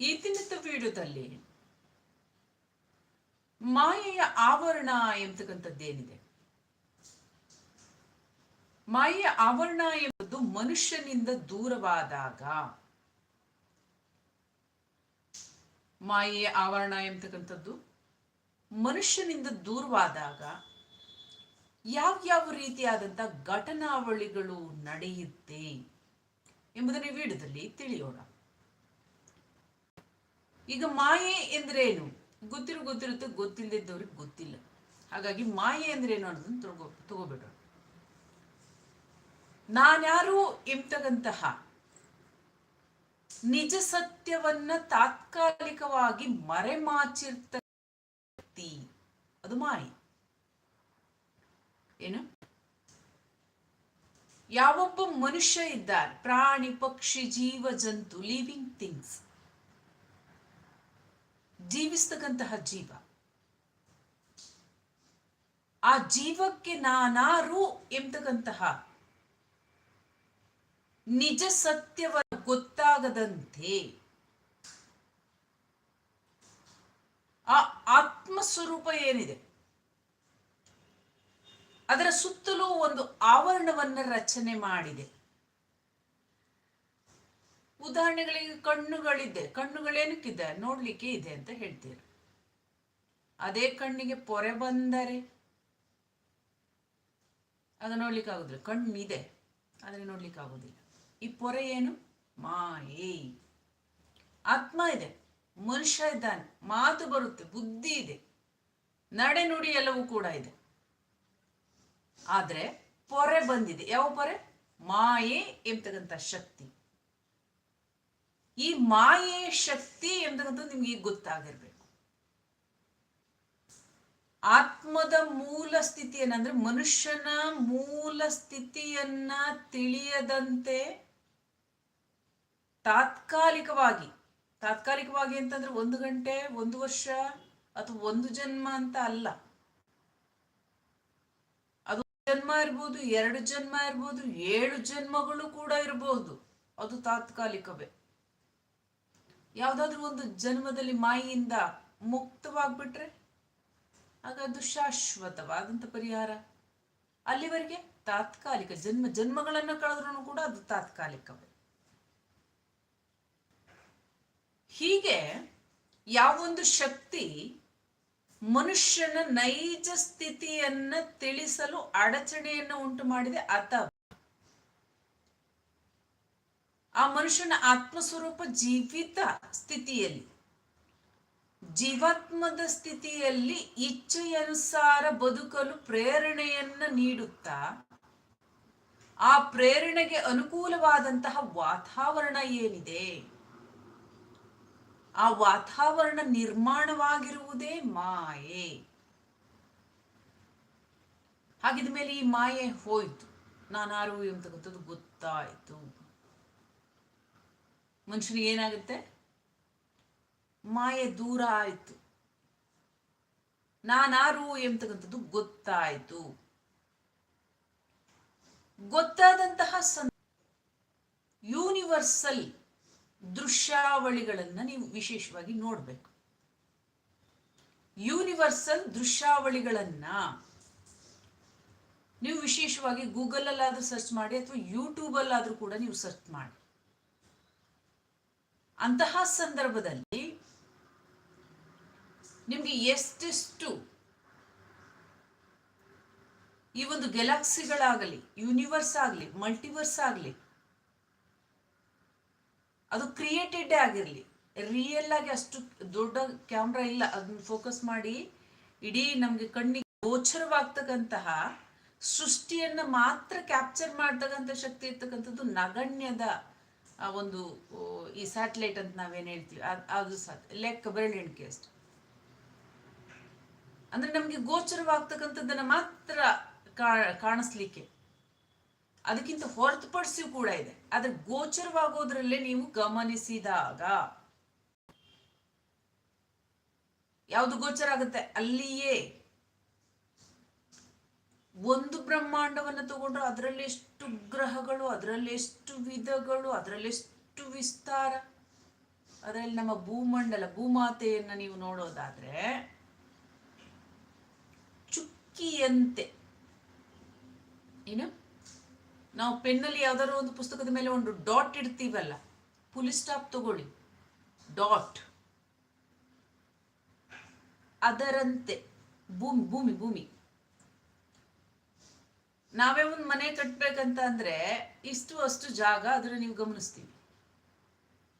ಈ ದಿನದ ವಿಡಿಯೋದಲ್ಲಿ ಮಾಯೆಯ ಆವರಣ ಎಂಬತಕ್ಕಂಥದ್ದೇನಿದೆ ಮಾಯೆಯ ಆವರಣ ಎಂಬುದು ಮನುಷ್ಯನಿಂದ ದೂರವಾದಾಗ ಮಾಯೆಯ ಆವರಣ ಎಂಬತಕ್ಕಂಥದ್ದು ಮನುಷ್ಯನಿಂದ ದೂರವಾದಾಗ ಯಾವ ಯಾವ ರೀತಿಯಾದಂಥ ಘಟನಾವಳಿಗಳು ನಡೆಯುತ್ತೆ ಎಂಬುದನ್ನು ವಿಡಿಯೋದಲ್ಲಿ ತಿಳಿಯೋಣ. ಈಗ ಮಾಯೆ ಎಂದ್ರೇನು? ಗೊತ್ತಿರೋ ಗೊತ್ತಿರುತ್ತೆ ಗೊತ್ತಿಲ್ಲದಿದ್ದವ್ರಿಗೆ ಗೊತ್ತಿಲ್ಲ. ಹಾಗಾಗಿ ಮಾಯೆ ಅಂದ್ರೆ ಏನು ಅನ್ನೋದನ್ನ ತಗೋ ತಗೋಬಿಡೋಣ ನಾನ್ಯಾರು ಎಂಬತಕ್ಕಂತಹ ನಿಜ ಸತ್ಯವನ್ನ ತಾತ್ಕಾಲಿಕವಾಗಿ ಮರೆಮಾಚಿರ್ತ ಅದು ಮಾಯೆ. ಏನು? ಯಾವೊಬ್ಬ ಮನುಷ್ಯ ಇದ್ದಾರೆ, ಪ್ರಾಣಿ, ಪಕ್ಷಿ, ಜೀವ, ಜಂತು ಲಿವಿಂಗ್ ಥಿಂಗ್ಸ್ ಜೀವಿಸ್ತಕ್ಕಂತಹ ಜೀವ. ಆ ಜೀವಕ್ಕೆ ನಾನಾರು ಎಂಬತಕ್ಕಂತಹ ನಿಜ ಸತ್ಯವ ಗೊತ್ತಾಗದಂತೆ ಆ ಆತ್ಮ ಸ್ವರೂಪ ಏನಿದೆ? ಅದರ ಸುತ್ತಲೂ ಒಂದು ಆವರಣವನ್ನ ರಚನೆ ಮಾಡಿದೆ. ಉದಾಹರಣೆಗಳಿಗೆ ಕಣ್ಣುಗಳಿದೆ. ಕಣ್ಣುಗಳೇನಕ್ಕಿದೆ? ನೋಡ್ಲಿಕ್ಕೆ ಇದೆ ಅಂತ ಹೇಳ್ತೀರ. ಅದೇ ಕಣ್ಣಿಗೆ ಪೊರೆ ಬಂದರೆ ಅದು ನೋಡ್ಲಿಕ್ಕೆ ಆಗುದಿಲ್ಲ ಕಣ್ಣಿದೆ, ಆದರೆ ನೋಡ್ಲಿಕ್ಕೆ ಆಗುದಿಲ್ಲ ಈ ಪೊರೆ ಏನು? ಮಾಯೆ. ಆತ್ಮ ಇದೆ, ಮನುಷ್ಯ ಇದ್ದಾನೆ, ಮಾತು ಬರುತ್ತೆ, ಬುದ್ಧಿ ಇದೆ, ನಡೆ ನುಡಿ ಎಲ್ಲವೂ ಕೂಡ ಇದೆ. ಆದ್ರೆ ಪೊರೆ ಬಂದಿದೆ. ಯಾವ ಪೊರೆ? ಮಾಯೆ ಎಂಬತಕ್ಕಂಥ ಶಕ್ತಿ. ಈ ಮಾಯೆ ಶಕ್ತಿ ಎಂಬತಕ್ಕಂಥದ್ದು ನಿಮ್ಗೆ ಈಗ ಗೊತ್ತಾಗಿರ್ಬೇಕು. ಆತ್ಮದ ಮೂಲ ಸ್ಥಿತಿ ಏನಂದ್ರೆ ಮನುಷ್ಯನ ಮೂಲ ಸ್ಥಿತಿಯನ್ನ ತಿಳಿಯದಂತೆ ತಾತ್ಕಾಲಿಕವಾಗಿ ತಾತ್ಕಾಲಿಕವಾಗಿ ಅಂತಂದ್ರೆ ಒಂದು ಗಂಟೆ, ಒಂದು ವರ್ಷ ಅಥವಾ ಒಂದು ಜನ್ಮ ಅಂತ ಅಲ್ಲ. ಅದು ಜನ್ಮ ಇರ್ಬೋದು, ಎರಡು ಜನ್ಮ ಇರ್ಬೋದು, ಏಳು ಜನ್ಮಗಳು ಕೂಡ ಇರಬಹುದು ಅದು ತಾತ್ಕಾಲಿಕವೇ. ಯಾವುದಾದ್ರೂ ಒಂದು ಜನ್ಮದಲ್ಲಿ ಮಾಯಿಯಿಂದ ಮುಕ್ತವಾಗ್ಬಿಟ್ರೆ ಆಗ ಅದು ಶಾಶ್ವತವಾದಂಥ ಪರಿಹಾರ. ಅಲ್ಲಿವರೆಗೆ ತಾತ್ಕಾಲಿಕ ಜನ್ಮ, ಜನ್ಮಗಳನ್ನು ಕಳೆದ್ರೂ ಕೂಡ ಅದು ತಾತ್ಕಾಲಿಕವೇ. ಹೀಗೆ ಯಾವೊಂದು ಶಕ್ತಿ ಮನುಷ್ಯನ ನೈಜ ಸ್ಥಿತಿಯನ್ನ ತಿಳಿಸಲು ಅಡಚಣೆಯನ್ನು ಉಂಟು ಮಾಡಿದೆ ಅಥವಾ ಆ ಮನುಷ್ಯನ ಆತ್ಮಸ್ವರೂಪ ಜೀವಿತ ಸ್ಥಿತಿಯಲ್ಲಿ, ಜೀವಾತ್ಮದ ಸ್ಥಿತಿಯಲ್ಲಿ ಇಚ್ಛೆಯನುಸಾರ ಬದುಕಲು ಪ್ರೇರಣೆಯನ್ನ ನೀಡುತ್ತಾ, ಆ ಪ್ರೇರಣೆಗೆ ಅನುಕೂಲವಾದಂತಹ ವಾತಾವರಣ ಏನಿದೆ? ಆ ವಾತಾವರಣ ನಿರ್ಮಾಣವಾಗಿರುವುದೇ ಮಾಯೆ. ಹಾಗಿದ ಮೇಲೆ ಈ ಮಾಯೆ ಹೋಯ್ತು. ನಾನಾರು ಎಂತಕ್ಕಂಥದ್ದು ಗೊತ್ತಾಯ್ತು. ಮನುಷ್ಯನಿಗೆ ಏನಾಗುತ್ತೆ? ಮಾಯೆ ದೂರ ಆಯಿತು. ನಾನಾರು ಎಂಬತಕ್ಕಂಥದ್ದು ಗೊತ್ತಾಯಿತು. ಗೊತ್ತಾದಂತಹ ಸಂ ಯೂನಿವರ್ಸಲ್ ದೃಶ್ಯಾವಳಿಗಳನ್ನ ನೀವು ವಿಶೇಷವಾಗಿ ನೋಡ್ಬೇಕು. ಯೂನಿವರ್ಸಲ್ ದೃಶ್ಯಾವಳಿಗಳನ್ನ ನೀವು ವಿಶೇಷವಾಗಿ ಗೂಗಲ್ ಅಲ್ಲಾದ್ರೂ ಸರ್ಚ್ ಮಾಡಿ ಅಥವಾ ಯೂಟ್ಯೂಬ್ ಅಲ್ಲಾದ್ರೂ ಕೂಡ ನೀವು ಸರ್ಚ್ ಮಾಡಿ. ಅಂತಹ ಸಂದರ್ಭದಲ್ಲಿ ನಿಮಗೆ ಎಷ್ಟೆಷ್ಟು ಈ ಒಂದು ಗೆಲಾಕ್ಸಿಗಳಾಗಲಿ, ಯೂನಿವರ್ಸ್ ಆಗಲಿ, ಮಲ್ಟಿವರ್ಸ್ ಆಗಲಿ, ಅದು ಕ್ರಿಯೇಟೆಡ್ ಆಗಿರಲಿ ರಿಯಲ್ ಆಗಿ ಅಷ್ಟು ದೊಡ್ಡ ಕ್ಯಾಮ್ರಾ ಇಲ್ಲ, ಅದನ್ನ ಫೋಕಸ್ ಮಾಡಿ ಇಡೀ ನಮಗೆ ಕಣ್ಣಿಗೆ ಗೋಚರವಾಗ್ತಕ್ಕಂತಹ ಸೃಷ್ಟಿಯನ್ನ ಮಾತ್ರ ಕ್ಯಾಪ್ಚರ್ ಮಾಡ್ತಕ್ಕಂಥ ಶಕ್ತಿ ಇರ್ತಕ್ಕಂಥದ್ದು ನಗಣ್ಯದ ಆ ಒಂದು ಈ ಸ್ಯಾಟಲೈಟ್ ಅಂತ ನಾವೇನು ಹೇಳ್ತೀವಿ, ಅದು ಸಾತ್ ಲೆಕ್ಕ ಬೆರಳೆಣಿಕೆ ಅಷ್ಟು. ಅಂದ್ರೆ ನಮಗೆ ಗೋಚರವಾಗ್ತಕ್ಕಂಥದ್ದನ್ನ ಮಾತ್ರ ಕಾಣಿಸ್ಲಿಕ್ಕೆ. ಅದಕ್ಕಿಂತ ಹೊರತುಪಡಿಸಿ ಕೂಡ ಇದೆ. ಆದ್ರೆ ಗೋಚರವಾಗೋದ್ರಲ್ಲೇ ನೀವು ಗಮನಿಸಿದಾಗ ಯಾವುದು ಗೋಚರ ಆಗುತ್ತೆ? ಅಲ್ಲಿಯೇ. ಒಂದು ಬ್ರಹ್ಮಾಂಡವನ್ನು ತಗೊಂಡ್ರೆ ಅದರಲ್ಲಿ ಎಷ್ಟು ಗ್ರಹಗಳು, ಅದರಲ್ಲಿ ಎಷ್ಟು ವಿಧಗಳು, ಅದರಲ್ಲಿ ಎಷ್ಟು ವಿಸ್ತಾರ? ಅದರಲ್ಲಿ ನಮ್ಮ ಭೂಮಂಡಲ, ಭೂಮಾತೆಯನ್ನು ನೀವು ನೋಡೋದಾದ್ರೆ ಚುಕ್ಕಿಯಂತೆ. ಏನು? ನಾವು ಪೆನ್ನಲ್ಲಿ ಯಾವ್ದಾದ್ರು ಒಂದು ಪುಸ್ತಕದ ಮೇಲೆ ಒಂದು ಡಾಟ್ ಇಡ್ತೀವಲ್ಲ, ಪುಲಿ ಸ್ಟಾಪ್ ತಗೊಳ್ಳಿ. ಡಾಟ್. ಅದರಂತೆ. ಭೂಮಿ ಭೂಮಿ ಭೂಮಿ. ನಾವೇ ಒಂದು ಮನೆ ಕಟ್ಬೇಕಂತ ಅಂದ್ರೆ ಇಷ್ಟು ಅಷ್ಟು ಜಾಗ ಅದನ್ನ ನೀವು ಗಮನಿಸ್ತೀವಿ.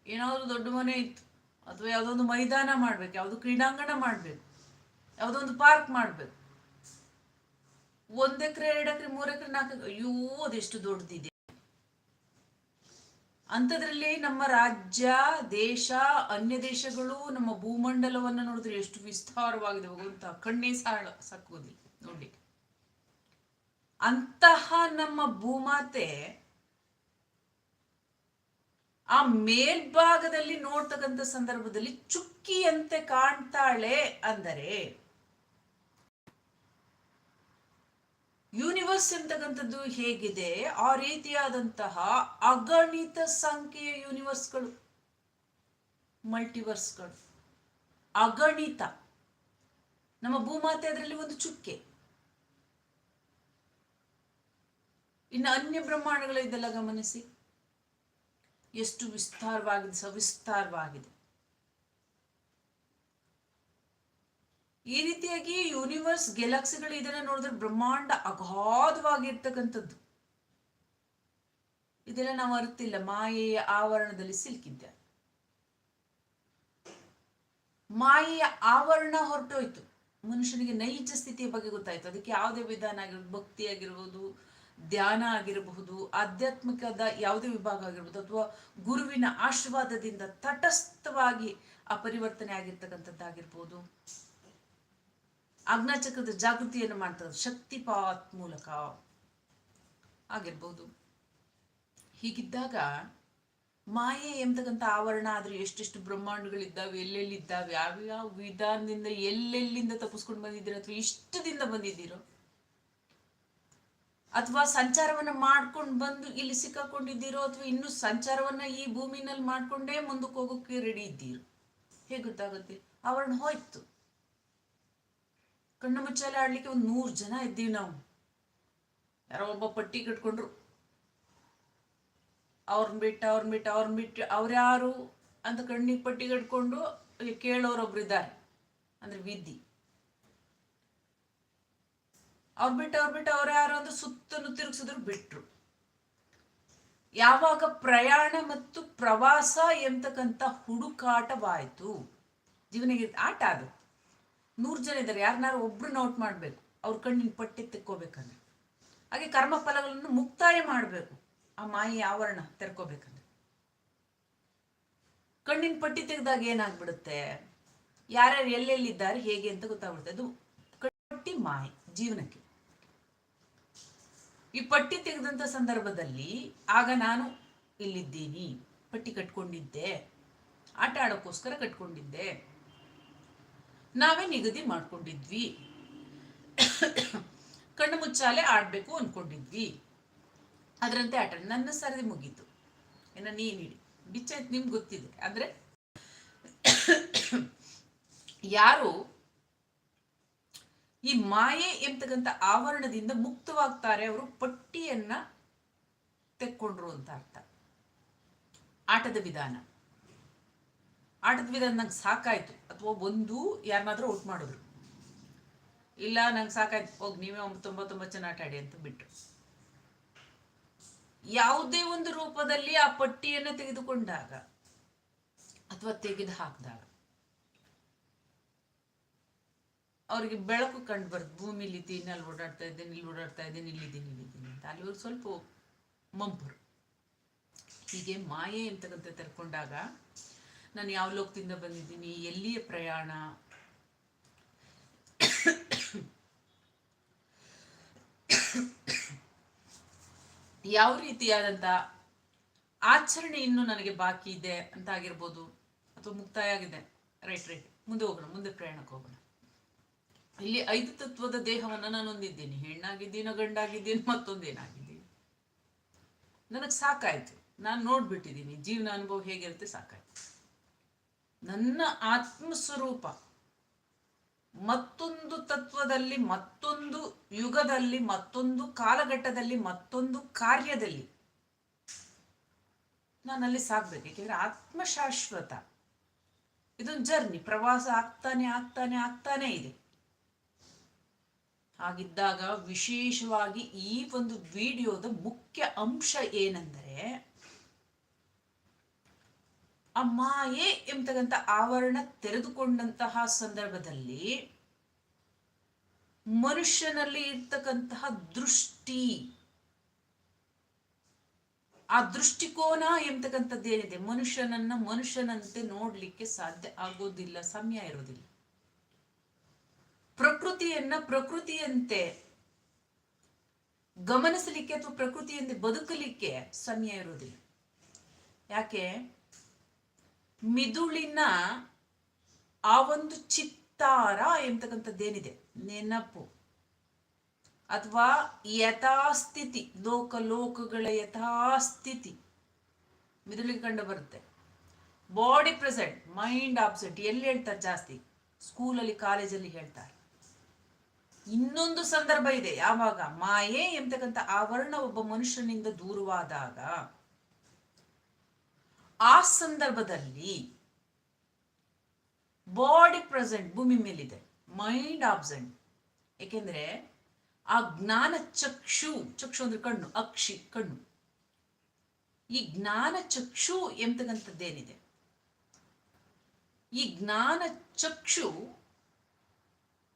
ಏನಾದ್ರು ದೊಡ್ಡ ಮನೆ ಇತ್ತು, ಅಥವಾ ಯಾವುದೋ ಮೈದಾನ ಮಾಡ್ಬೇಕು, ಯಾವ್ದು ಕ್ರೀಡಾಂಗಣ ಮಾಡ್ಬೇಕು, ಯಾವುದೋ ಒಂದು ಪಾರ್ಕ್ ಮಾಡ್ಬೇಕು. ಒಂದ್ ಎಕರೆ, ಎರಡು ಎಕರೆ, ಮೂರು ಎಕರೆ, ನಾಲ್ಕು ಅಯ್ಯೋ, ಅದೆಷ್ಟು ದೊಡ್ಡದಿದೆ. ಅಂಥದ್ರಲ್ಲಿ ನಮ್ಮ ರಾಜ್ಯ, ದೇಶ, ಅನ್ಯ ದೇಶಗಳು ನಮ್ಮ ಭೂಮಂಡಲವನ್ನು ನೋಡಿದ್ರೆ ಎಷ್ಟು ವಿಸ್ತಾರವಾಗಿದೆ. ಭಗವಂತ ಕಣ್ಣೇ ಸಾಳ ಸಾಕೋದಿಲ್ಲ ನೋಡಿ ಅಂತಹ ನಮ್ಮ ಭೂಮಾತೆ ಆ ಮೇಲ್ಭಾಗದಲ್ಲಿ ನೋಡ್ತಕ್ಕಂಥ ಸಂದರ್ಭದಲ್ಲಿ ಚುಕ್ಕಿಯಂತೆ ಕಾಣ್ತಾಳೆ ಅಂದರೆ ಯೂನಿವರ್ಸ್ ಎಂತಕ್ಕಂಥದ್ದು ಹೇಗಿದೆ? ಆ ರೀತಿಯಾದಂತಹ ಅಗಣಿತ ಸಂಖ್ಯೆಯ ಯೂನಿವರ್ಸ್ಗಳು, ಮಲ್ಟಿವರ್ಸ್ಗಳು, ಅಗಣಿತ. ನಮ್ಮ ಭೂಮಾತೆ ಅದರಲ್ಲಿ ಒಂದು ಚುಕ್ಕೆ. ಇನ್ನು ಅನ್ಯ ಬ್ರಹ್ಮಾಂಡಗಳು ಇದೆಲ್ಲ ಗಮನಿಸಿ. ಎಷ್ಟು ವಿಸ್ತಾರವಾಗಿದೆ, ಸವಿಸ್ತಾರವಾಗಿದೆ. ಈ ರೀತಿಯಾಗಿ ಯೂನಿವರ್ಸ್ ಗೆಲಾಕ್ಸಿಗಳು ಇದನ್ನ ನೋಡಿದ್ರೆ ಬ್ರಹ್ಮಾಂಡ ಅಗಾಧವಾಗಿರ್ತಕ್ಕಂಥದ್ದು. ಇದೆಲ್ಲ ನಾವು ಅರ್ತಿಲ್ಲ, ಮಾಯೆಯ ಆವರಣದಲ್ಲಿ ಸಿಲುಕಿದ್ದೆ. ಮಾಯೆಯ ಆವರಣ ಹೊರಟೋಯ್ತು. ಮನುಷ್ಯನಿಗೆ ನೈಜ ಸ್ಥಿತಿಯ ಬಗ್ಗೆ ಗೊತ್ತಾಯ್ತು. ಅದಕ್ಕೆ ಯಾವುದೇ ವಿಧಾನ ಆಗಿರ್ಬೋದು, ಭಕ್ತಿ ಆಗಿರ್ಬೋದು ಧ್ಯಾನ ಆಗಿರಬಹುದು, ಆಧ್ಯಾತ್ಮಿಕದ ಯಾವುದೇ ವಿಭಾಗ ಆಗಿರ್ಬೋದು ಅಥವಾ ಗುರುವಿನ ಆಶೀರ್ವಾದದಿಂದ ತಟಸ್ಥವಾಗಿ ಆ ಪರಿವರ್ತನೆ ಆಗಿರ್ತಕ್ಕಂಥದ್ದಾಗಿರ್ಬೋದು ಅಗ್ನಚಕ್ರದ ಜಾಗೃತಿಯನ್ನು ಮಾಡ್ತದ, ಶಕ್ತಿಪಾತ್ ಮೂಲಕ ಆಗಿರ್ಬೋದು. ಹೀಗಿದ್ದಾಗ ಮಾಯೆ ಎಂಬತಕ್ಕಂಥ ಆವರಣ ಆದ್ರೆ ಎಷ್ಟೆಷ್ಟು ಬ್ರಹ್ಮಾಂಡಗಳಿದ್ದಾವೆ, ಎಲ್ಲೆಲ್ಲಿದ್ದಾವೆ, ಯಾವ್ಯಾವ ವಿಧಾನದಿಂದ ಎಲ್ಲೆಲ್ಲಿಂದ ತಪ್ಪಿಸ್ಕೊಂಡು ಬಂದಿದ್ದೀರೋ ಅಥವಾ ಇಷ್ಟದಿಂದ ಬಂದಿದ್ದೀರೋ ಅಥವಾ ಸಂಚಾರವನ್ನ ಮಾಡ್ಕೊಂಡು ಬಂದು ಇಲ್ಲಿ ಸಿಕ್ಕಾಕೊಂಡಿದ್ದೀರೋ ಅಥವಾ ಇನ್ನೂ ಸಂಚಾರವನ್ನ ಈ ಭೂಮಿನಲ್ಲಿ ಮಾಡ್ಕೊಂಡೇ ಮುಂದಕ್ಕೆ ಹೋಗೋಕೆ ರೆಡಿ ಇದ್ದೀರು? ಹೇಗೆ ಗೊತ್ತಾಗುತ್ತೆ? ಆವರಣ ಹೋಯ್ತು. ಕಣ್ಣು ಮುಚ್ಚಾಲೆ ಆಡ್ಲಿಕ್ಕೆ ಒಂದು ನೂರು ಜನ ಇದ್ದೀವಿ ನಾವು. ಯಾರೋ ಒಬ್ಬ ಪಟ್ಟಿ ಕಟ್ಕೊಂಡ್ರು. ಅವ್ರನ್ನ ಬಿಟ್ಟು ಅವ್ರನ್ನ ಬಿಟ್ಟು ಅವ್ರನ್ನ ಬಿಟ್ಟು ಅವ್ರ್ಯಾರು ಅಂತ ಕಣ್ಣಿಗೆ ಪಟ್ಟಿ ಕಟ್ಕೊಂಡು ಕೇಳೋರೊಬ್ರು ಇದ್ದಾರೆ ಅಂದ್ರೆ ವಿಧಿ ಅವ್ರು ಬಿಟ್ಟು ಅವ್ರು ಬಿಟ್ಟು ಅವ್ರ ಯಾರು ಅಂದ್ರೆ ಸುತ್ತಲೂ ತಿರುಗಿಸಿದ್ರು ಬಿಟ್ರು. ಯಾವಾಗ ಪ್ರಯಾಣ ಮತ್ತು ಪ್ರವಾಸ ಎಂತಕ್ಕಂಥ ಹುಡುಕಾಟವಾಯಿತು, ಜೀವನಿಗೆ ಆಟ ಅದು. ನೂರು ಜನ ಇದ್ದಾರೆ ಯಾರನ್ನಾರು ಒಬ್ರು ನೋಟ್ ಮಾಡಬೇಕು, ಅವ್ರ ಕಣ್ಣಿನ ಪಟ್ಟಿ ತೆಕ್ಕೋಬೇಕಂದ್ರೆ. ಹಾಗೆ ಕರ್ಮ ಫಲಗಳನ್ನು ಮುಕ್ತಾಯ ಮಾಡಬೇಕು, ಆ ಮಾಯಿ ಆವರಣ ತೆರ್ಕೋಬೇಕಂದ್ರೆ. ಕಣ್ಣಿನ ಪಟ್ಟಿ ತೆಗೆದಾಗ ಏನಾಗ್ಬಿಡುತ್ತೆ? ಯಾರ್ಯಾರು ಎಲ್ಲೆಲ್ಲಿದ್ದಾರೆ, ಹೇಗೆ ಅಂತ ಗೊತ್ತಾಗ್ಬಿಡುತ್ತೆ. ಅದು ಪಟ್ಟಿ ಮಾಯಿ, ಜೀವನಕ್ಕೆ. ಈ ಪಟ್ಟಿ ತೆಗೆದಂಥ ಸಂದರ್ಭದಲ್ಲಿ ಆಗ ನಾನು ಇಲ್ಲಿದ್ದೀನಿ, ಪಟ್ಟಿ ಕಟ್ಕೊಂಡಿದ್ದೆ, ಆಟ ಆಡೋಕ್ಕೋಸ್ಕರ ಕಟ್ಕೊಂಡಿದ್ದೆ. ನಾವೇ ನಿಗದಿ ಮಾಡ್ಕೊಂಡಿದ್ವಿ. ಕಣ್ಣು ಮುಚ್ಚಾಲೆ ಆಡಬೇಕು ಅಂದ್ಕೊಂಡಿದ್ವಿ ಅದರಂತೆ ಆಟ ನನ್ನ ಸರದಿ ಮುಗೀತು. ಏನ ಹಿಡಿ ಬಿಚ್ಚಾಯ್ತು ನಿಮ್ಗೆ ಗೊತ್ತಿದೆ. ಅಂದ್ರೆ ಯಾರು ಈ ಮಾಯೆ ಎಂಬತಕ್ಕಂಥ ಆವರಣದಿಂದ ಮುಕ್ತವಾಗ್ತಾರೆ ಅವರು ಪಟ್ಟಿಯನ್ನ ತೆಕ್ಕೊಂಡ್ರು ಅಂತ ಅರ್ಥ. ಆಟದ ವಿಧಾನ. ಆಟದ ವಿಧಾನ ನಂಗೆ ಸಾಕಾಯ್ತು. ಅಥವಾ ಒಂದು ಯಾರನ್ನಾದ್ರೂ ಔಟ್ ಮಾಡಿದ್ರು. ಇಲ್ಲ, ನಂಗೆ ಸಾಕಾಯ್ತು. ಹೋಗಿ, ನೀವೇ ತೊಂಬತ್ತೊಂಬತ್ತು ಜನ ಆಟ ಆಡಿ ಅಂತ ಬಿಟ್ರು. ಯಾವುದೇ ಒಂದು ರೂಪದಲ್ಲಿ ಆ ಪಟ್ಟಿಯನ್ನು ತೆಗೆದುಕೊಂಡಾಗ ಅಥವಾ ತೆಗೆದು ಹಾಕಿದಾಗ ಅವ್ರಿಗೆ ಬೆಳಕು ಕಂಡು ಬರ್ತದೆ ಭೂಮಿಲಿ ಇದ್ದೀನಿ ಅಲ್ಲಿ ಓಡಾಡ್ತಾ ಇದ್ದೇನೆ, ಇಲ್ಲಿ ಓಡಾಡ್ತಾ ಇದ್ದೇನೆ ಇಲ್ಲಿದ್ದೀನಿ ಇಲ್ಲಿದ್ದೀನಿ ಅಂತ. ಅಲ್ಲಿ ಅವ್ರು ಸ್ವಲ್ಪ ಮಂಪರು. ಹೀಗೆ ಮಾಯೆ ಅಂತಕ್ಕಂಥ ತರ್ಕೊಂಡಾಗ ನಾನು ಯಾವ ಲೋಕದಿಂದ ಬಂದಿದ್ದೀನಿ, ಎಲ್ಲಿಯ ಪ್ರಯಾಣ? ಯಾವ ರೀತಿಯಾದಂಥ ಆಚರಣೆ ಇನ್ನೂ ನನಗೆ ಬಾಕಿ ಇದೆ ಅಂತ ಆಗಿರ್ಬೋದು. ಅಥವಾ ಮುಕ್ತಾಯ ಆಗಿದೆ. Right right. ಮುಂದೆ ಹೋಗೋಣ, ಮುಂದೆ ಪ್ರಯಾಣಕ್ಕೆ ಹೋಗೋಣ. ಇಲ್ಲಿ ಐದು ತತ್ವದ ದೇಹವನ್ನ ನಾನು ಹೊಂದಿದ್ದೀನಿ. ಹೆಣ್ಣಾಗಿದ್ದೀನೋ ಗಂಡಾಗಿದ್ದೀನಿ ಮತ್ತೊಂದೇನಾಗಿದ್ದೀನಿ ನನಗೆ ಸಾಕಾಯ್ತು. ನಾನು ನೋಡ್ಬಿಟ್ಟಿದ್ದೀನಿ. ಜೀವನ ಅನುಭವ ಹೇಗಿರುತ್ತೆ ಸಾಕಾಯ್ತು. ನನ್ನ ಆತ್ಮ ಸ್ವರೂಪ ಮತ್ತೊಂದು ತತ್ವದಲ್ಲಿ, ಮತ್ತೊಂದು ಯುಗದಲ್ಲಿ, ಮತ್ತೊಂದು ಕಾಲಘಟ್ಟದಲ್ಲಿ, ಮತ್ತೊಂದು ಕಾರ್ಯದಲ್ಲಿ ನಾನಲ್ಲಿ ಸಾಕ್ಬೇಕು ಏಕೆಂದ್ರೆ ಆತ್ಮ ಶಾಶ್ವತ ಇದೊಂದು ಜರ್ನಿ ಪ್ರವಾಸ ಆಗ್ತಾನೆ ಆಗ್ತಾನೆ ಆಗ್ತಾನೆ ಇದೆ. ಹಾಗಿದ್ದಾಗ ವಿಶೇಷವಾಗಿ ಈ ಒಂದು ವಿಡಿಯೋದ ಮುಖ್ಯ ಅಂಶ ಏನೆಂದರೆ ಆ ಮಾಯೆ ಎಂಬತಕ್ಕಂಥ ಆವರಣ ತೆರೆದುಕೊಂಡಂತಹ ಸಂದರ್ಭದಲ್ಲಿ ಮನುಷ್ಯನಲ್ಲಿ ಇರ್ತಕ್ಕಂತಹ ದೃಷ್ಟಿ, ಆ ದೃಷ್ಟಿಕೋನ ಎಂಬತಕ್ಕಂಥದ್ದೇನಿದೆ? ಮನುಷ್ಯನನ್ನ ಮನುಷ್ಯನಂತೆ ನೋಡ್ಲಿಕ್ಕೆ ಸಾಧ್ಯ ಆಗೋದಿಲ್ಲ, ಸಮಯ ಇರೋದಿಲ್ಲ. ಪ್ರಕೃತಿಯನ್ನ ಪ್ರಕೃತಿಯಂತೆ ಗಮನಿಸಲಿಕ್ಕೆ ಅಥವಾ ಪ್ರಕೃತಿಯಂತೆ ಬದುಕಲಿಕ್ಕೆ ಸಮಯ ಇರೋದಿಲ್ಲ ಯಾಕೆ? ಮಿದುಳಿನ ಆ ಒಂದು ಚಿತ್ತಾರ ಎಂತಕ್ಕಂಥದ್ದೇನಿದೆ? ನೆನಪು. ಅಥವಾ ಯಥಾಸ್ಥಿತಿ ಲೋಕ ಲೋಕಗಳ ಯಥಾಸ್ಥಿತಿ. ಮಿದುಳಿಗೆ ಕಂಡು ಬರುತ್ತೆ. ಬಾಡಿ ಪ್ರೆಸೆಂಟ್ ಮೈಂಡ್ ಆಬ್ಸೆಂಟ್ ಎಲ್ಲಿ ಹೇಳ್ತಾರೆ ಜಾಸ್ತಿ? ಸ್ಕೂಲಲ್ಲಿ ಕಾಲೇಜಲ್ಲಿ ಹೇಳ್ತಾರೆ. ಇನ್ನೊಂದು ಸಂದರ್ಭ ಇದೆ. ಯಾವಾಗ? ಮಾಯೆ ಎಂಬತಕ್ಕಂಥ ಆವರಣ ಒಬ್ಬ ಮನುಷ್ಯನಿಂದ ದೂರವಾದಾಗ ಆ ಸಂದರ್ಭದಲ್ಲಿ ಬಾಡಿ ಪ್ರೆಸೆಂಟ್ ಭೂಮಿ ಮೇಲಿದೆ. ಮೈಂಡ್ ಆಬ್ಸೆಂಟ್ ಏಕೆಂದ್ರೆ ಆ ಜ್ಞಾನ ಚಕ್ಷು ಚಕ್ಷು ಅಂದ್ರೆ ಕಣ್ಣು, ಅಕ್ಷಿ, ಕಣ್ಣು. ಈ ಜ್ಞಾನ ಚಕ್ಷು ಎಂಬತಕ್ಕಂಥದ್ದೇನಿದೆ? ಈ ಜ್ಞಾನ ಚಕ್ಷು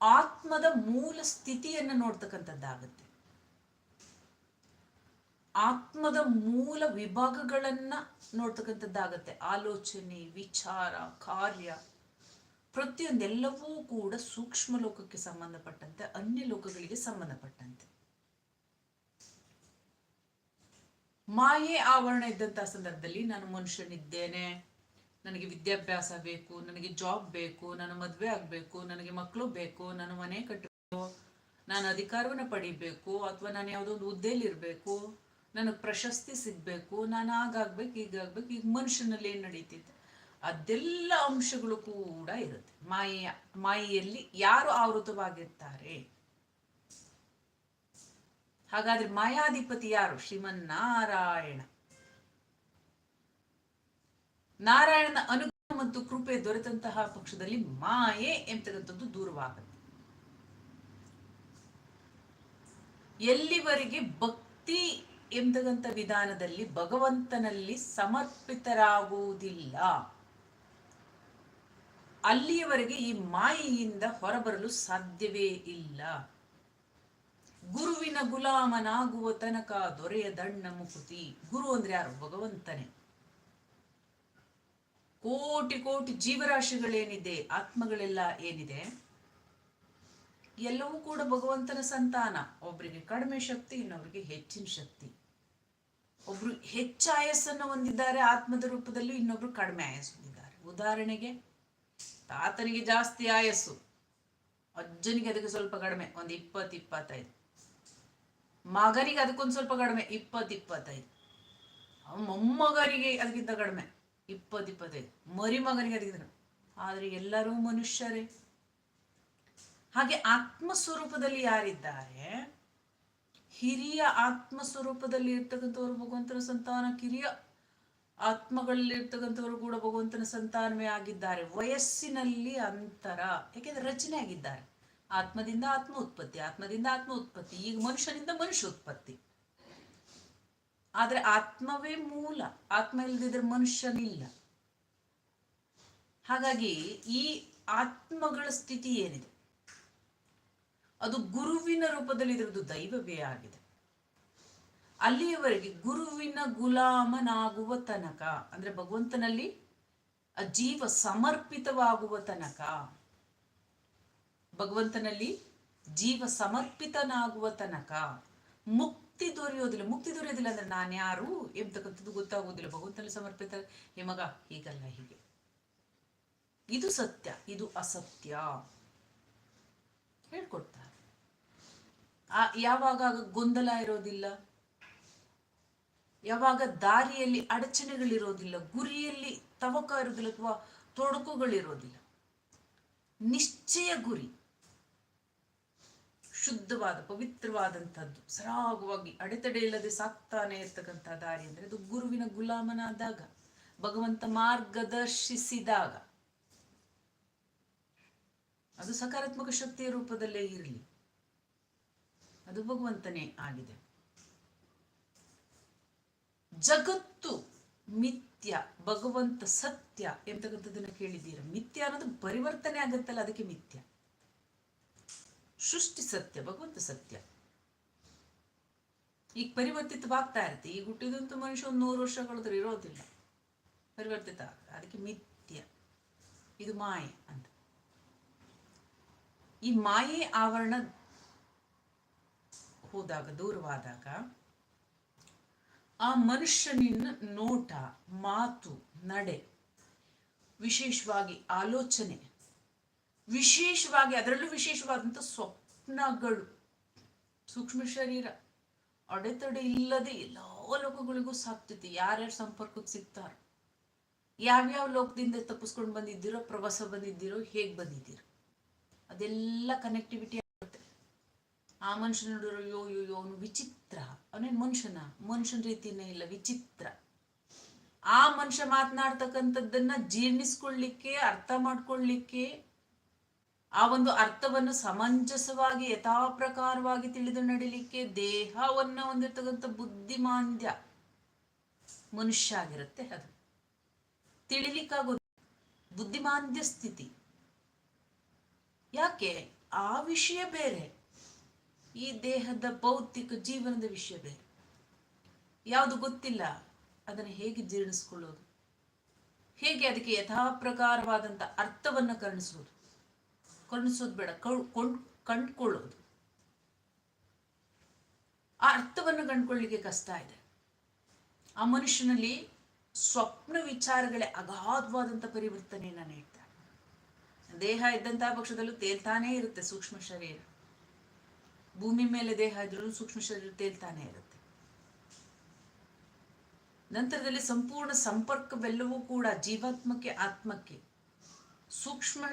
ಆತ್ಮದ ಮೂಲ ಸ್ಥಿತಿಯನ್ನು ನೋಡ್ತಕ್ಕಂಥದ್ದಾಗುತ್ತೆ. ಆತ್ಮದ ಮೂಲ ವಿಭಾಗಗಳನ್ನ ನೋಡ್ತಕ್ಕಂಥದ್ದಾಗತ್ತೆ. ಆಲೋಚನೆ, ವಿಚಾರ, ಕಾರ್ಯ, ಪ್ರತಿಯೊಂದೆಲ್ಲವೂ ಕೂಡ ಸೂಕ್ಷ್ಮ ಲೋಕಕ್ಕೆ ಸಂಬಂಧಪಟ್ಟಂತೆ, ಅನ್ಯ ಲೋಕಗಳಿಗೆ ಸಂಬಂಧಪಟ್ಟಂತೆ. ಮಾಯೆ ಆವರಣ ಇದ್ದಂತಹ ಸಂದರ್ಭದಲ್ಲಿ ನಾನು ಮನುಷ್ಯನಿದ್ದೇನೆ ನನಗೆ ವಿದ್ಯಾಭ್ಯಾಸ ಬೇಕು, ನನಗೆ ಜಾಬ್ ಬೇಕು, ನಾನು ಮದುವೆ ಆಗಬೇಕು, ನನಗೆ ಮಕ್ಕಳು ಬೇಕು, ನಾನು ಮನೆ ಕಟ್ಟಬೇಕು ನಾನು ಅಧಿಕಾರವನ್ನು ಪಡಿಬೇಕು, ಅಥವಾ ನಾನು ಯಾವುದೋ ಒಂದು ಹುದ್ದೆಯಲ್ಲಿ ಇರಬೇಕು, ನನಗೆ ಪ್ರಶಸ್ತಿ ಸಿಗಬೇಕು, ನಾನು ಆಗಾಗ್ಬೇಕು ಹೀಗಾಗಬೇಕು, ಈಗ ಮನುಷ್ಯನಲ್ಲಿ ಏನು ನಡೀತಿದೆ? ಅದೆಲ್ಲ ಅಂಶಗಳು ಕೂಡ ಇರುತ್ತೆ. ಮಾಯೆಯ ಮಾಯೆಯಲ್ಲಿ ಯಾರು ಆವೃತವಾಗಿರ್ತಾರೆ? ಹಾಗಾದ್ರೆ ಮಾಯಾಧಿಪತಿ ಯಾರು? ಶ್ರೀಮನ್ನಾರಾಯಣ. ನಾರಾಯಣನ ಅನುಗ್ರಹ ಮತ್ತು ಕೃಪೆ ದೊರೆತಂತಹ ಪಕ್ಷದಲ್ಲಿ ಮಾಯೆ ಎಂಬತಕ್ಕಂಥದ್ದು ದೂರವಾಗುತ್ತೆ. ಎಲ್ಲಿವರೆಗೆ ಭಕ್ತಿ ಎಂಬತಕ್ಕಂಥ ವಿಧಾನದಲ್ಲಿ ಭಗವಂತನಲ್ಲಿ ಸಮರ್ಪಿತರಾಗುವುದಿಲ್ಲ, ಅಲ್ಲಿಯವರೆಗೆ ಈ ಮಾಯೆಯಿಂದ ಹೊರಬರಲು ಸಾಧ್ಯವೇ ಇಲ್ಲ. ಗುರುವಿನ ಗುಲಾಮನಾಗುವ ತನಕ ದೊರೆಯ ದಣ್ಣ ಮುಕುತಿ. ಗುರು ಅಂದ್ರೆ ಯಾರು? ಭಗವಂತನೇ. ಕೋಟಿ ಕೋಟಿ ಜೀವರಾಶಿಗಳೇನಿದೆ, ಆತ್ಮಗಳೆಲ್ಲ ಏನಿದೆ? ಎಲ್ಲವೂ ಕೂಡ ಭಗವಂತನ ಸಂತಾನ. ಒಬ್ಬರಿಗೆ ಕಡಿಮೆ ಶಕ್ತಿ, ಇನ್ನೊಬ್ರಿಗೆ ಹೆಚ್ಚಿನ ಶಕ್ತಿ. ಒಬ್ರು ಹೆಚ್ಚು ಆಯಸ್ಸನ್ನು ಹೊಂದಿದ್ದಾರೆ ಆತ್ಮದ ರೂಪದಲ್ಲಿ, ಇನ್ನೊಬ್ರು ಕಡಿಮೆ ಆಯಸ್ಸು ಹೊಂದಿದ್ದಾರೆ. ಉದಾಹರಣೆಗೆ, ತಾತನಿಗೆ ಜಾಸ್ತಿ ಆಯಸ್ಸು, ಅಜ್ಜನಿಗೆ ಅದಕ್ಕೆ ಸ್ವಲ್ಪ ಕಡಿಮೆ, ಒಂದು ಇಪ್ಪತ್ತು, ಇಪ್ಪತ್ತೈದು. ಮಗನಿಗೆ ಅದಕ್ಕೊಂದು ಸ್ವಲ್ಪ ಕಡಿಮೆ, ಇಪ್ಪತ್ತು, ಇಪ್ಪತ್ತೈದು. ಮೊಮ್ಮಗರಿಗೆ ಅದಕ್ಕಿಂತ ಕಡಿಮೆ. ಇಪ್ಪತ್ತು ಇಪ್ಪತ್ತೈದು. ಮರಿ ಮಗನಿಗೆ ಅದಕ್ಕಿಂತ ಆದರೆ ಎಲ್ಲರೂ ಮನುಷ್ಯರೇ. ಹಾಗೆ ಆತ್ಮ ಸ್ವರೂಪದಲ್ಲಿ ಯಾರಿದ್ದಾರೆ? ಹಿರಿಯ ಆತ್ಮ ಸ್ವರೂಪದಲ್ಲಿ ಇರ್ತಕ್ಕಂಥವ್ರು ಭಗವಂತನ ಸಂತಾನ, ಕಿರಿಯ ಆತ್ಮಗಳಲ್ಲಿ ಇರ್ತಕ್ಕಂಥವ್ರು ಕೂಡ ಭಗವಂತನ ಸಂತಾನವೇ ಆಗಿದ್ದಾರೆ. ವಯಸ್ಸಿನಲ್ಲಿ ಅಂತರ. ಯಾಕೆಂದ್ರೆ ರಚನೆ ಆಗಿದ್ದಾರೆ. ಆತ್ಮದಿಂದ ಆತ್ಮ ಉತ್ಪತ್ತಿ ಆತ್ಮದಿಂದ ಆತ್ಮ ಉತ್ಪತ್ತಿ ಈಗ ಮನುಷ್ಯನಿಂದ ಮನುಷ್ಯ ಉತ್ಪತ್ತಿ ಆದ್ರೆ ಆತ್ಮವೇ ಮೂಲ, ಆತ್ಮ ಇಲ್ಲದಿದ್ರೆ ಮನುಷ್ಯನಿಲ್ಲ. ಹಾಗಾಗಿ ಈ ಆತ್ಮಗಳ ಸ್ಥಿತಿ ಏನಿದೆ? ಅದು ಗುರುವಿನ ರೂಪದಲ್ಲಿ ಇದ್ರದ್ದು ದೈವವೇ ಆಗಿದೆ. ಅಲ್ಲಿಯವರೆಗೆ ಗುರುವಿನ ಗುಲಾಮನಾಗುವ ತನಕ, ಅಂದ್ರೆ ಭಗವಂತನಲ್ಲಿ ಆ ಜೀವ ಸಮರ್ಪಿತವಾಗುವ ತನಕ, ಭಗವಂತನಲ್ಲಿ ಜೀವ ಸಮರ್ಪಿತನಾಗುವ ತನಕ, ಮುಕ್ತಿ ದೊರೆಯೋದಿಲ್ಲ, ಮುಕ್ತಿ ದೊರೆಯೋದಿಲ್ಲ ಅಂದ್ರೆ ನಾನು ಯಾರು ಎಂಬತಕ್ಕಂಥದ್ದು ಗೊತ್ತಾಗೋದಿಲ್ಲ ಭಗವಂತನಲ್ಲಿ ಸಮರ್ಪಿತ ಹೇ ಮಗ ಹೀಗಲ್ಲ ಹೀಗೆ. ಇದು ಸತ್ಯ, ಇದು ಅಸತ್ಯ. ಹೇಳ್ಕೊಡ್ತಾರೆ. ಆ, ಯಾವಾಗ ಗೊಂದಲ ಇರೋದಿಲ್ಲ? ಯಾವಾಗ ದಾರಿಯಲ್ಲಿ ಅಡಚಣೆಗಳಿರೋದಿಲ್ಲ? ಗುರಿಯಲ್ಲಿ ತವಕ ಇರೋದಿಲ್ಲ ಅಥವಾ ತೊಡಕುಗಳಿರೋದಿಲ್ಲ? ನಿಶ್ಚಯ ಗುರಿ. ಶುದ್ಧವಾದ, ಪವಿತ್ರವಾದಂಥದ್ದು. ಸರಾಗವಾಗಿ ಅಡೆತಡೆ ಇಲ್ಲದೆ ಸಾಕ್ತಾನೆ ಇರ್ತಕ್ಕಂಥ ದಾರಿ ಅಂದ್ರೆ ಅದು ಗುರುವಿನ ಗುಲಾಮನಾದಾಗ, ಭಗವಂತ ಮಾರ್ಗದರ್ಶಿಸಿದಾಗ. ಅದು ಸಕಾರಾತ್ಮಕ ಶಕ್ತಿಯ ರೂಪದಲ್ಲೇ ಇರಲಿ. ಅದು ಭಗವಂತನೇ ಆಗಿದೆ. ಜಗತ್ತು ಮಿಥ್ಯ, ಭಗವಂತ ಸತ್ಯ ಎಂತಕ್ಕಂಥದ್ದನ್ನ ಕೇಳಿದ್ದೀರ? ಮಿಥ್ಯ ಅನ್ನೋದು ಪರಿವರ್ತನೆ ಆಗುತ್ತಲ್ಲ, ಅದಕ್ಕೆ ಮಿಥ್ಯ. ಸೃಷ್ಟಿ ಸತ್ಯ, ಭಗವಂತ ಸತ್ಯ. ಈಗ ಪರಿವರ್ತಿತವಾಗ್ತಾ ಇರುತ್ತೆ ಈಗ ಹುಟ್ಟಿದಂತೂ ಮನುಷ್ಯ ಒಂದು ನೂರು ವರ್ಷ ಇರೋದಿಲ್ಲ. ಪರಿವರ್ತಿತ ಆಗ್ತದೆ ಅದಕ್ಕೆ ಮಿಥ್ಯ. ಇದು ಮಾಯೆ ಅಂತ. ಈ ಮಾಯೆ ಆವರಣ ಹೋದಾಗ, ದೂರವಾದಾಗ, ಆ ಮನುಷ್ಯನಿನ ನೋಟ, ಮಾತು, ನಡೆ, ವಿಶೇಷವಾಗಿ ಆಲೋಚನೆ ವಿಶೇಷವಾಗಿ, ಅದರಲ್ಲೂ ವಿಶೇಷವಾದಂಥ ಸ್ವಪ್ನಗಳು. ಸೂಕ್ಷ್ಮ ಶರೀರ, ಅಡೆತಡೆ ಇಲ್ಲದೆ ಎಲ್ಲ ಲೋಕಗಳಿಗೂ ಸಾಕ್ತೈತಿ. ಯಾರ್ಯಾರು ಸಂಪರ್ಕಕ್ಕೆ ಸಿಗ್ತಾರ, ಯಾವ್ಯಾವ ಲೋಕದಿಂದ ತಪ್ಪಿಸ್ಕೊಂಡು ಬಂದಿದ್ದೀರೋ, ಪ್ರವಾಸ ಬಂದಿದ್ದೀರೋ, ಹೇಗೆ ಬಂದಿದ್ದೀರೋ, ಅದೆಲ್ಲ ಕನೆಕ್ಟಿವಿಟಿ ಆಗುತ್ತೆ. ಆ ಮನುಷ್ಯನ ನೋಡಿರೋ ಯೋ ಯೋ ಯೋ ಅವನು ವಿಚಿತ್ರ. ಅವನೇನು ಮನುಷ್ಯನ? ಮನುಷ್ಯನ ರೀತಿನೇ ಇಲ್ಲ, ವಿಚಿತ್ರ. ಆ ಮನುಷ್ಯ ಮಾತನಾಡ್ತಕ್ಕಂಥದ್ದನ್ನ ಜೀರ್ಣಿಸ್ಕೊಳ್ಳಿಕ್ಕೆ, ಅರ್ಥ ಮಾಡ್ಕೊಳ್ಳಿಕ್ಕೆ ಆ ಒಂದು ಅರ್ಥವನ್ನು ಸಮಂಜಸವಾಗಿ ಯಥಾಪ್ರಕಾರವಾಗಿ ತಿಳಿದು ನಡಿಲಿಕ್ಕೆ ದೇಹವನ್ನ ಹೊಂದಿರ್ತಕ್ಕಂಥ ಬುದ್ಧಿಮಾಂದ್ಯ ಮನುಷ್ಯ ಆಗಿರುತ್ತೆ ಅದು. ತಿಳಿಲಿಕ್ಕಾಗೋ ಬುದ್ಧಿಮಾಂದ್ಯ ಸ್ಥಿತಿ. ಯಾಕೆ? ಆ ವಿಷಯ ಬೇರೆ. ಈ ದೇಹದ ಭೌತಿಕ ಜೀವನದ ವಿಷಯ ಬೇರೆ. ಯಾವುದು ಗೊತ್ತಿಲ್ಲ, ಅದನ್ನು ಹೇಗೆ ಜೀರ್ಣಿಸ್ಕೊಳ್ಳೋದು? ಹೇಗೆ ಅದಕ್ಕೆ ಯಥಾಪ್ರಕಾರವಾದಂಥ ಅರ್ಥವನ್ನು ಕರ್ಣಿಸೋದು? ಕರ್ಣಿಸೋದು ಬೇಡ. ಕೊಂಡ್ ಕಂಡ್ಕೊಳ್ಳೋದು. ಆ ಅರ್ಥವನ್ನು ಕಂಡ್ಕೊಳ್ಳಿಕ್ಕೆ ಕಷ್ಟ ಇದೆ. ಆ ಮನುಷ್ಯನಲ್ಲಿ ಸ್ವಪ್ನ ವಿಚಾರಗಳೇ ಅಗಾಧವಾದಂಥ ಪರಿವರ್ತನೆಯನ್ನು ನೀಡ್ತಾರೆ ದೇಹ ಇದ್ದಂತಹ ಪಕ್ಷದಲ್ಲೂ ತೇಲ್ತಾನೇ ಇರುತ್ತೆ ಸೂಕ್ಷ್ಮ ಶರೀರ. ಭೂಮಿ ಮೇಲೆ ದೇಹ ಇದ್ರೂ ಸೂಕ್ಷ್ಮ ಶರೀರ ತೇಲ್ತಾನೆ ಇರುತ್ತೆ. ನಂತರದಲ್ಲಿ ಸಂಪೂರ್ಣ ಸಂಪರ್ಕವೆಲ್ಲವೂ ಕೂಡ ಜೀವಾತ್ಮಕ್ಕೆ, ಆತ್ಮಕ್ಕೆ ಸೂಕ್ಷ್ಮ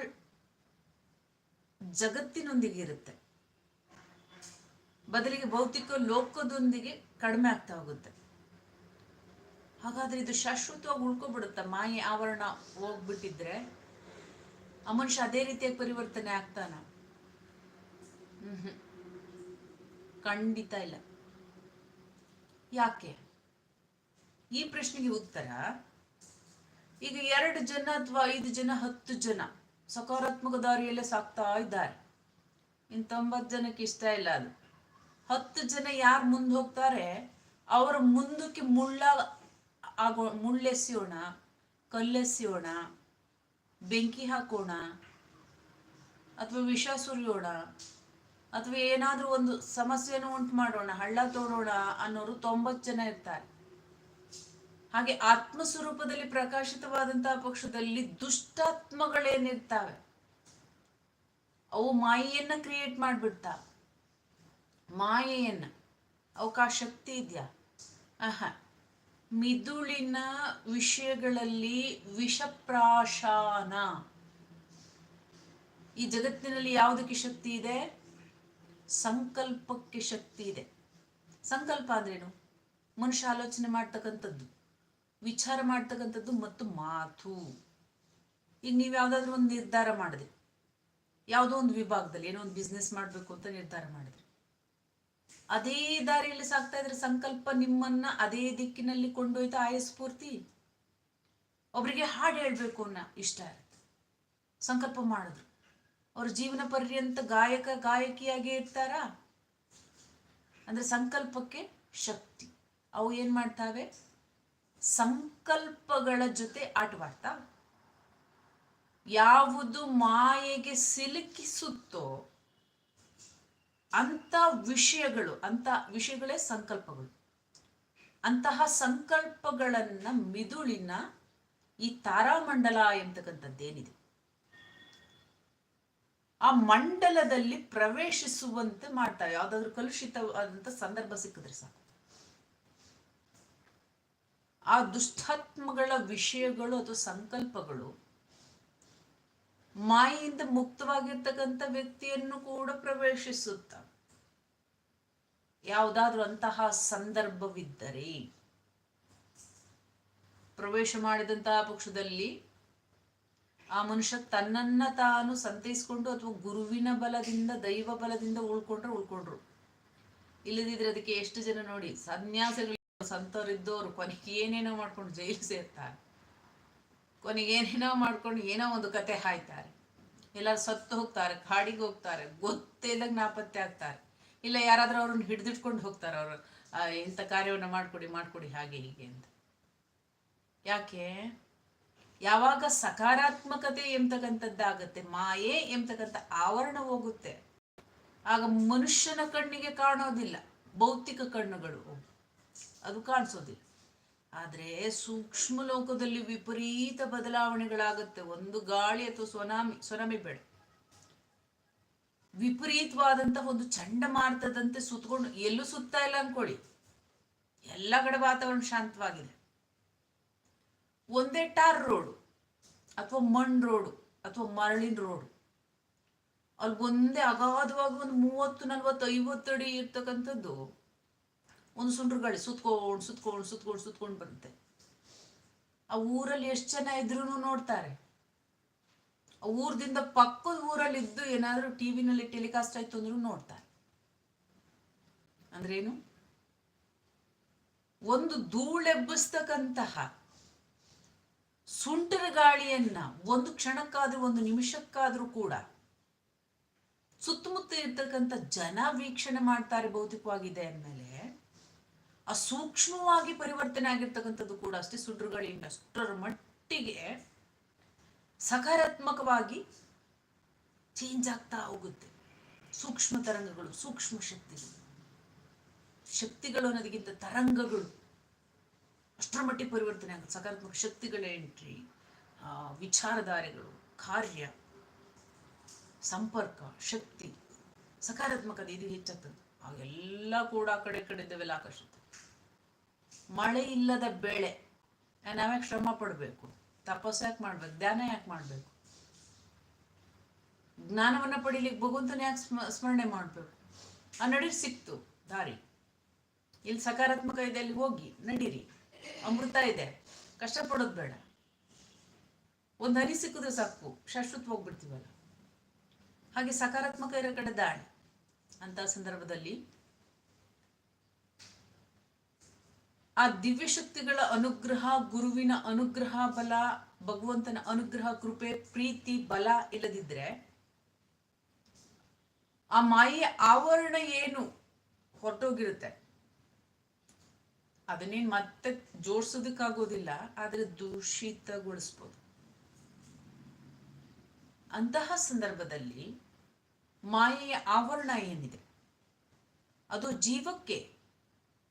ಜಗತ್ತಿನೊಂದಿಗೆ ಇರುತ್ತೆ ಬದಲಿಗೆ ಭೌತಿಕ ಲೋಕದೊಂದಿಗೆ ಕಡಿಮೆ ಆಗ್ತಾ ಹೋಗುತ್ತೆ. ಹಾಗಾದ್ರೆ ಇದು ಶಾಶ್ವತವಾಗಿ ಉಳ್ಕೊಬಿಡುತ್ತ? ಮಾಯೆ, ಆವರಣ ಹೋಗ್ಬಿಟ್ಟಿದ್ರೆ ಆ ಮನುಷ್ಯ ಅದೇ ರೀತಿಯಾಗಿ ಪರಿವರ್ತನೆ ಆಗ್ತಾನ? ಹ್ಮ್ ಖಂಡಿತ ಇಲ್ಲ. ಯಾಕೆ? ಈ ಪ್ರಶ್ನೆಗೆ ಉತ್ತರ, ಈಗ ಎರಡು ಜನ ಅಥವಾ ಐದು ಜನ, ಹತ್ತು ಜನ ಸಕಾರಾತ್ಮಕ ದಾರಿಯಲ್ಲೇ ಸಾಕ್ತಾ ಇದ್ದಾರೆ. ಇನ್ ತೊಂಬತ್ತು ಜನಕ್ಕೆ ಇಷ್ಟ ಇಲ್ಲ ಅದು. ಹತ್ತು ಜನ ಯಾರು ಮುಂದೆ ಹೋಗ್ತಾರೆ, ಅವರ ಮುಂದಕ್ಕೆ ಮುಳ್ಳ ಆಗೋ, ಮುಳ್ಳೆಸಿಯೋಣ, ಕಲ್ಲೆಸಿಯೋಣ, ಬೆಂಕಿ ಹಾಕೋಣ, ಅಥವಾ ವಿಷ ಸುರಿಯೋಣ, ಅಥವಾ ಏನಾದರೂ ಒಂದು ಸಮಸ್ಯೆಯನ್ನು ಉಂಟು ಮಾಡೋಣ, ಹಳ್ಳ ತೋಡೋಣ ಅನ್ನೋರು ತೊಂಬತ್ತು ಜನ ಇರ್ತಾರೆ. ಹಾಗೆ ಆತ್ಮ ಸ್ವರೂಪದಲ್ಲಿ ಪ್ರಕಾಶಿತವಾದಂತಹ ಪಕ್ಷದಲ್ಲಿ ದುಷ್ಟಾತ್ಮಗಳೇನಿರ್ತಾವೆ ಅವು ಮಾಯೆಯನ್ನ ಕ್ರಿಯೇಟ್ ಮಾಡಿಬಿಡ್ತಾ ಮಾಯೆಯನ್ನ. ಅವಕಾಶ ಶಕ್ತಿ ಇದೆಯಾ? ಆಹ. ಮಿದುಳಿನ ವಿಷಯಗಳಲ್ಲಿ ವಿಷಪ್ರಾಶಾನ. ಈ ಜಗತ್ತಿನಲ್ಲಿ ಯಾವುದಕ್ಕೆ ಶಕ್ತಿ ಇದೆ? ಸಂಕಲ್ಪಕ್ಕೆ ಶಕ್ತಿ ಇದೆ. ಸಂಕಲ್ಪ ಅಂದ್ರೇನು? ಮನುಷ್ಯ ಆಲೋಚನೆ ಮಾಡ್ತಕ್ಕಂಥದ್ದು. ವಿಚಾರ ಮಾಡ್ತಕ್ಕಂಥದ್ದು ಮತ್ತು ಮಾತು. ಈಗ ನೀವು ಯಾವುದಾದ್ರೂ ಒಂದು ನಿರ್ಧಾರ ಮಾಡಿದೆ ಯಾವುದೋ ಒಂದು ವಿಭಾಗದಲ್ಲಿ ಏನೋ ಒಂದು ಬಿಸ್ನೆಸ್ ಮಾಡಬೇಕು ಅಂತ ನಿರ್ಧಾರ ಮಾಡಿದ್ರಿ. ಅದೇ ದಾರಿಯಲ್ಲಿ ಸಾಕ್ತಾ ಇದ್ರೆ ಸಂಕಲ್ಪ ನಿಮ್ಮನ್ನ ಅದೇ ದಿಕ್ಕಿನಲ್ಲಿ ಕೊಂಡೊಯ್ತಾ ಆಯಸ್ಫೂರ್ತಿ ಒಬ್ರಿಗೆ ಹಾಡು ಹೇಳಬೇಕು ಅನ್ನೋ ಇಷ್ಟ ಇರುತ್ತೆ. ಸಂಕಲ್ಪ ಮಾಡಿದ್ರು. ಅವ್ರ ಜೀವನ ಪರ್ಯಂತ ಗಾಯಕ, ಗಾಯಕಿಯಾಗೇ ಇರ್ತಾರ? ಅಂದ್ರೆ ಸಂಕಲ್ಪಕ್ಕೆ ಶಕ್ತಿ. ಅವು ಏನ್ ಮಾಡ್ತಾವೆ? ಸಂಕಲ್ಪಗಳ ಜೊತೆ ಆಟವಾಡ್ತಾ. ಯಾವುದು ಮಾಯೆಗೆ ಸಿಲುಕಿಸುತ್ತೋ ಅಂತ ವಿಷಯಗಳು, ಅಂತ ವಿಷಯಗಳೇ ಸಂಕಲ್ಪಗಳು. ಅಂತಹ ಸಂಕಲ್ಪಗಳನ್ನ ಮಿದುಳಿನ ಈ ತಾರಾಮಂಡಲ ಎಂತಕ್ಕಂಥದ್ದೇನಿದೆ ಆ ಮಂಡಲದಲ್ಲಿ ಪ್ರವೇಶಿಸುವಂತೆ ಮಾಡ್ತಾವೆ ಯಾವ್ದಾದ್ರು ಕಲುಷಿತವಾದಂತ ಸಂದರ್ಭ ಸಿಕ್ಕಿದ್ರೆ ಸಾಕು. ಆ ದುಷ್ಟಾತ್ಮಗಳ ವಿಷಯಗಳು ಅಥವಾ ಸಂಕಲ್ಪಗಳು ಮಾಯಿಂದ ಮುಕ್ತವಾಗಿರ್ತಕ್ಕಂಥ ವ್ಯಕ್ತಿಯನ್ನು ಕೂಡ ಪ್ರವೇಶಿಸುತ್ತ. ಯಾವುದಾದ್ರೂ ಅಂತಹ ಸಂದರ್ಭವಿದ್ದರೆ, ಪ್ರವೇಶ ಮಾಡಿದಂತಹ ಪಕ್ಷದಲ್ಲಿ ಆ ಮನುಷ್ಯ ತನ್ನನ್ನ ತಾನು ಸಂತೈಸ್ಕೊಂಡು ಅಥವಾ ಗುರುವಿನ ಬಲದಿಂದ, ದೈವ ಬಲದಿಂದ ಉಳ್ಕೊಂಡ್ರೆ ಉಳ್ಕೊಂಡ್ರು. ಇಲ್ಲದಿದ್ರೆ ಅದಕ್ಕೆ ಎಷ್ಟು ಜನ ನೋಡಿ, ಸನ್ಯಾಸಿಗಳು ಸಂತವರಿದ್ದವರು ಕೊನೆಗೆ ಏನೇನೋ ಮಾಡ್ಕೊಂಡು ಜೈಲು ಸೇರ್ತಾರೆ. ಕೊನೆಗೆ ಏನೇನೋ ಮಾಡ್ಕೊಂಡು ಏನೋ ಒಂದು ಕತೆ ಹಾಯ್ತಾರೆ. ಎಲ್ಲ ಸತ್ತು ಹೋಗ್ತಾರೆ, ಕಾಡಿಗೆ ಹೋಗ್ತಾರೆ, ಗೊತ್ತೇ ಇಲ್ಲಂಗೆ ನಾಪತ್ತೆ ಆಗ್ತಾರೆ. ಇಲ್ಲ ಯಾರಾದರೂ ಅವ್ರನ್ನ ಹಿಡಿದಿಟ್ಕೊಂಡು ಹೋಗ್ತಾರೆ, ಅವರು ಇಂಥ ಕಾರ್ಯವನ್ನು ಮಾಡ್ಕೊಡಿ ಮಾಡ್ಕೊಡಿ, ಹಾಗೆ, ಹೀಗೆ ಅಂತ. ಯಾಕೆ? ಯಾವಾಗ ಸಕಾರಾತ್ಮಕತೆ ಎಂಬತಕ್ಕಂಥದ್ದಾಗತ್ತೆ, ಮಾಯೆ ಎಂಬತಕ್ಕಂಥ ಆವರಣ ಹೋಗುತ್ತೆ. ಆಗ ಮನುಷ್ಯನ ಕಣ್ಣಿಗೆ ಕಾಣೋದಿಲ್ಲ, ಭೌತಿಕ ಕಣ್ಣುಗಳು ಅದು ಕಾಣಿಸೋದಿಲ್ಲ. ಆದರೆ ಸೂಕ್ಷ್ಮ ಲೋಕದಲ್ಲಿ ವಿಪರೀತ ಬದಲಾವಣೆಗಳಾಗುತ್ತೆ. ಒಂದು ಗಾಳಿ ಅಥವಾ ಸುನಾಮಿ ಸುನಾಮಿ ಬೇಡ. ವಿಪರೀತವಾದಂತಹ ಒಂದು ಚಂಡಮಾರುತದಂತೆ ಸುತ್ತಕೊಂಡು ಎಲ್ಲೂ ಸುತ್ತಾ ಇಲ್ಲ ಅನ್ಕೊಳ್ಳಿ ಎಲ್ಲ ಕಡೆ ವಾತಾವರಣ ಶಾಂತವಾಗಿದೆ. ಒಂದೇ ಟಾರ್ ರೋಡು, ಅಥವಾ ಮಣ್ ರೋಡು, ಅಥವಾ ಮರಳಿನ ರೋಡು. ಅಲ್ಲಿ ಒಂದೇ ಅಗಾಧವಾಗಿ ಒಂದು ಮೂವತ್ತು, ನಲ್ವತ್ತು, ಐವತ್ತು ಅಡಿ ಇರ್ತಕ್ಕಂಥದ್ದು ಒಂದು ಸುಂಡ್ರು ಗಾಳಿ ಸುತ್ಕೊಂಡು ಸುತ್ಕೊಂಡು ಸುತ್ಕೊಂಡು ಸುತ್ಕೊಂಡು ಬರುತ್ತೆ. ಆ ಊರಲ್ಲಿ ಎಷ್ಟು ಜನ ಇದ್ರೂ ನೋಡ್ತಾರೆ. ಆ ಊರದಿಂದ ಪಕ್ಕದ ಊರಲ್ಲಿ ಇದ್ದು ಏನಾದರೂ ಟಿ ವಿನಲ್ಲಿ ಟೆಲಿಕಾಸ್ಟ್ ಆಯ್ತು ಅಂದ್ರೂ ನೋಡ್ತಾರೆ. ಅಂದ್ರೇನು? ಒಂದು ಧೂಳೆಬ್ಬಿಸ್ತಕ್ಕಂತಹ ಸುಂಟರ ಗಾಳಿಯನ್ನ ಒಂದು ಕ್ಷಣಕ್ಕಾದ್ರೂ, ಒಂದು ನಿಮಿಷಕ್ಕಾದ್ರೂ ಕೂಡ ಸುತ್ತಮುತ್ತ ಇರ್ತಕ್ಕಂಥ ಜನ ವೀಕ್ಷಣೆ ಮಾಡ್ತಾರೆ ಭೌತಿಕವಾಗಿದೆ ಅಂದಮೇಲೆ. ಸೂಕ್ಷ್ಮವಾಗಿ ಪರಿವರ್ತನೆ ಆಗಿರ್ತಕ್ಕಂಥದ್ದು ಕೂಡ ಅಷ್ಟೇ ಸುಡ್ರುಗಳಿಂದ. ಅಷ್ಟರ ಮಟ್ಟಿಗೆ ಸಕಾರಾತ್ಮಕವಾಗಿ ಚೇಂಜ್ ಆಗ್ತಾ ಹೋಗುತ್ತೆ. ಸೂಕ್ಷ್ಮ ತರಂಗಗಳು, ಸೂಕ್ಷ್ಮ ಶಕ್ತಿಗಳು. ಶಕ್ತಿಗಳು ಅನ್ನೋದಕ್ಕಿಂತ ತರಂಗಗಳು ಅಷ್ಟರ ಮಟ್ಟಿಗೆ ಪರಿವರ್ತನೆ ಆಗುತ್ತೆ. ಸಕಾರಾತ್ಮಕ ಶಕ್ತಿಗಳ ಎಂಟ್ರಿ ವಿಚಾರಧಾರೆಗಳು, ಕಾರ್ಯ, ಸಂಪರ್ಕ, ಶಕ್ತಿ. ಸಕಾರಾತ್ಮಕತೆ ಇದು ಹೆಚ್ಚಾಗ್ತದೆ. ಆಗೆಲ್ಲ ಕೂಡ ಆ ಕಡೆ ಕಡೆ ಇದ್ದವೆಲ್ಲ ಆಕರ್ಷಿತ ಮಳೆ ಇಲ್ಲದ ಬೆಳೆ. ನಾವ್ಯಾಕೆ ಶ್ರಮ ಪಡಬೇಕು? ತಪಸ್ಸು ಯಾಕೆ ಮಾಡ್ಬೇಕು? ಧ್ಯಾನ ಯಾಕೆ ಮಾಡಬೇಕು? ಜ್ಞಾನವನ್ನ ಪಡಿಲಿಕ್ಕೆ ಭಗವಂತನ ಯಾಕೆ ಸ್ಮ, ಸ್ಮರಣೆ ಮಾಡಬೇಕು? ಆ ನಡಿ ಸಿಕ್ತು ದಾರಿ. ಇಲ್ಲಿ ಸಕಾರಾತ್ಮಕ ಇದೆ, ಅಲ್ಲಿ ಹೋಗಿ ನಡೀರಿ. ಅಮೃತ ಇದೆ. ಕಷ್ಟಪಡೋದು ಬೇಡ. ಒಂದು ಹನಿ ಸಿಕ್ಕಿದ್ರೆ ಸಾಕು. ಶಾಶ್ವತ ಹೋಗ್ಬಿಡ್ತೀವಲ್ಲ. ಹಾಗೆ ಸಕಾರಾತ್ಮಕ ಇರೋ ಕಡೆ ದಾಳಿ ಅಂತ ಸಂದರ್ಭದಲ್ಲಿ ಆ ದಿವ್ಯ ಶಕ್ತಿಗಳ ಅನುಗ್ರಹ, ಗುರುವಿನ ಅನುಗ್ರಹ ಬಲ, ಭಗವಂತನ ಅನುಗ್ರಹ, ಕೃಪೆ, ಪ್ರೀತಿ, ಬಲ ಇಲ್ಲದಿದ್ರೆ ಆ ಮಾಯೆಯ ಆವರಣ ಏನು ಹೊರಟೋಗಿರುತ್ತೆ? ಅದನ್ನೇನ್ ಮತ್ತೆ ಜೋಡ್ಸೋದಕ್ಕಾಗೋದಿಲ್ಲ, ಆದ್ರೆ ದೂಷಿತಗೊಳಿಸ್ಬೋದು. ಅಂತಹ ಸಂದರ್ಭದಲ್ಲಿ ಮಾಯೆಯ ಆವರಣ ಏನಿದೆ? ಅದು ಜೀವಕ್ಕೆ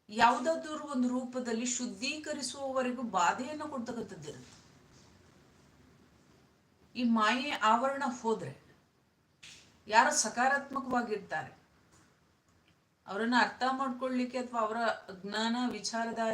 ಯಾವುದಾದ್ರೂ ಒಂದು ರೂಪದಲ್ಲಿ ಶುದ್ಧೀಕರಿಸುವವರೆಗೂ ಬಾಧೆಯನ್ನು ಕೊಡ್ತಕ್ಕಂಥದ್ದಿರುತ್ತೆ. ಈ ಮಾಯೆ ಆವರಣ ಹೋದ್ರೆ ಯಾರು ಸಕಾರಾತ್ಮಕವಾಗಿರ್ತಾರೆ? ಅವರನ್ನ ಅರ್ಥ ಮಾಡ್ಕೊಳ್ಳಿಕ್ಕೆ ಅಥವಾ ಅವರ ಜ್ಞಾನ ವಿಚಾರದ